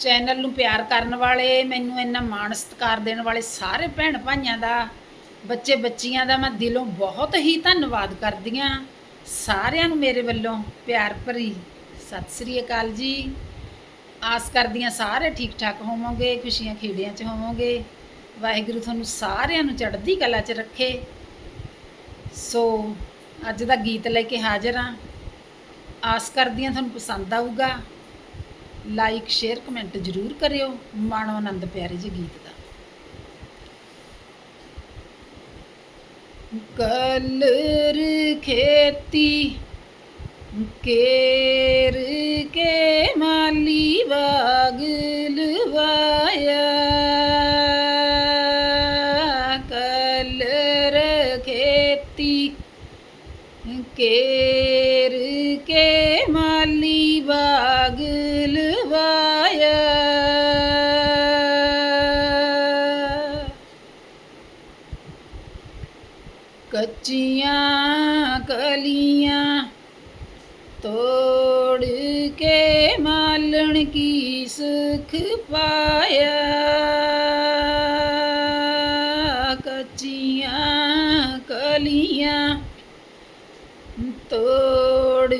Channel ਨੂੰ ਪਿਆਰ ਕਰਨ ਵਾਲੇ, ਮੈਨੂੰ ਇੰਨਾ ਮਾਣ ਸਤਿਕਾਰ ਦੇਣ ਵਾਲੇ ਸਾਰੇ ਭੈਣ ਭਾਈਆਂ ਦਾ, ਬੱਚੇ ਬੱਚੀਆਂ ਦਾ ਮੈਂ ਦਿਲੋਂ ਬਹੁਤ ਹੀ ਧੰਨਵਾਦ ਕਰਦੀ ਹਾਂ। ਸਾਰਿਆਂ ਨੂੰ ਮੇਰੇ ਵੱਲੋਂ ਪਿਆਰ ਭਰੀ ਸਤਿ ਸ੍ਰੀ ਅਕਾਲ ਜੀ। ਆਸ ਕਰਦੀ ਹਾਂ ਸਾਰੇ ਠੀਕ ਠਾਕ ਹੋਵੋਗੇ, ਖੁਸ਼ੀਆਂ ਖੇੜਿਆਂ 'ਚ ਹੋਵੋਗੇ। ਵਾਹਿਗੁਰੂ ਤੁਹਾਨੂੰ ਸਾਰਿਆਂ ਨੂੰ ਚੜ੍ਹਦੀ ਕਲਾ 'ਚ ਰੱਖੇ। ਸੋ ਅੱਜ ਦਾ ਗੀਤ ਲੈ ਕੇ ਹਾਜ਼ਰ ਹਾਂ। ਆਸ ਕਰਦੀ ਹਾਂ ਤੁਹਾਨੂੰ ਪਸੰਦ ਆਊਗਾ। ਲਾਈਕ ਸ਼ੇਅਰ ਕਮੈਂਟ ਜ਼ਰੂਰ ਕਰਿਓ ਮਾਣੋ ਆਨੰਦ ਪਿਆਰੇ ਜੀ ਗੀਤ ਦਾ। ਕਲਰ ਖੇਤੀ, ਕੇਰ ਕੇ ਮਾਲੀ ਬਾਗ ਲਵਾਇਆ। ਕਲਰ ਖੇਤੀ ਕੇਰ ਕੇ ਮਾਲੀ ਬਾਗ ਲਵਾਇਆ। ਕੱਚੀਆਂ ਕਲੀਆਂ ਤੋੜ ਕੇ ਮਾਲਣ ਕੀ ਸੁਖ ਪਾਇਆ। ਕੱਚੀਆਂ ਕਲੀਆਂ ਤੋੜ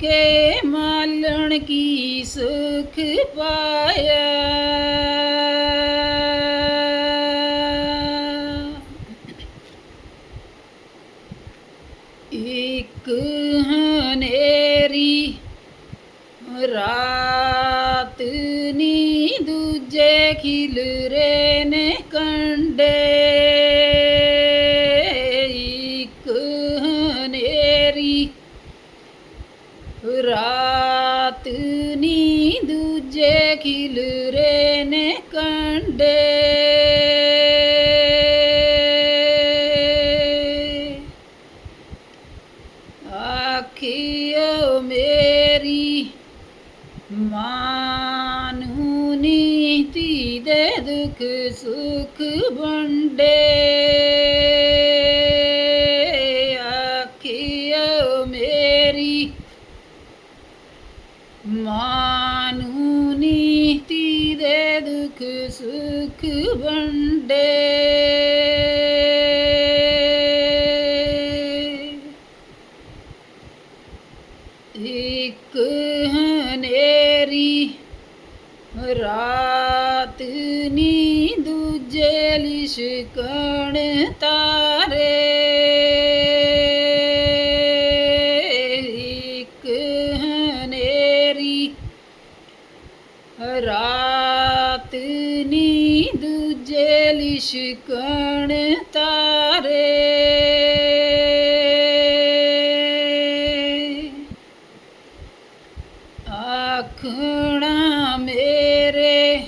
ਕੇ ਮਾਲਣ ਕੀ ਸੁਖ ਪਾਇਆ? ਇੱਕ ਹਨੇਰੀ ਰਾਤ ਨੀ ਦੂਜੇ ਖਿਲਰੇ ਨੇ ਕੰਡੇ। ਰਾਤ ਨੀ ਦੂਜੇ ਖਿਲਰੇ ਨੇ ਕੰਡੇ। ਆਖਿਓ ਮੇਰੀ ਮਾਨੂ ਨੀਤੀ ਦੇ ਦੁੱਖ ਸੁਖ ਵੰਡੇ। ਦੇ ਦੁੱਖ ਸੁਖ ਵੰਡੇ ਇੱਕ ਹਨੇਰੀ ਰਾਤ ਨੀ ਦੂਜੇ ਲਿਸ਼ਕਣ ਤਾਰੇ ਇੱਕ ਹਨੇਰੀ ਰਾਤ ਨੀ ਦੂਜੇ ਲਿਸ਼ਕਣ ਤਾਰੇ। ਆਖਣਾ ਮੇਰੇ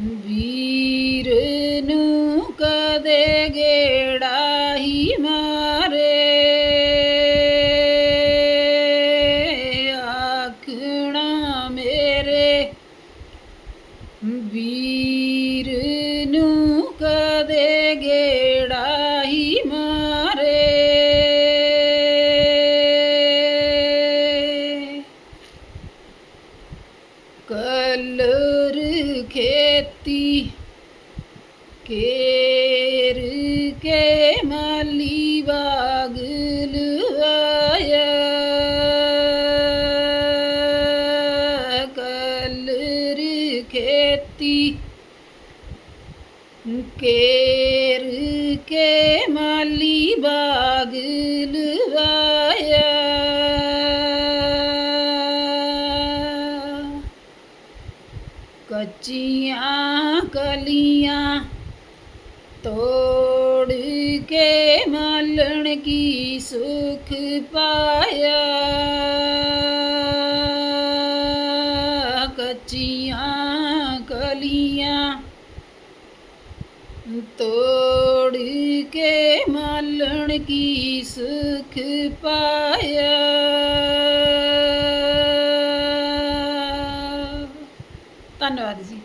ਵੀਰ ਕਦੇ ਗੇੜਾ ਹੀ ਮਾਰੇ। ਕਲਰ ਖੇਤੀ ਕੇਰ ਕੇ ਮਾਲੀ ਕੇਰ ਕੇ ਮਾਲੀ ਬਾਗ ਲਵਾਇਆ। ਕੱਚੀਆਂ ਕਲੀਆਂ ਤੋੜ ਕੇ ਮਾਲਣ ਕੀ ਸੁਖ ਪਾਇਆ। ਕੱਚੀਆਂ ਕਲੀਆਂ ਤੋੜ ਕੇ ਮਾਲਣ ਕੀ ਸੁਖ ਪਾਇਆ? ਧੰਨਵਾਦ ਜੀ।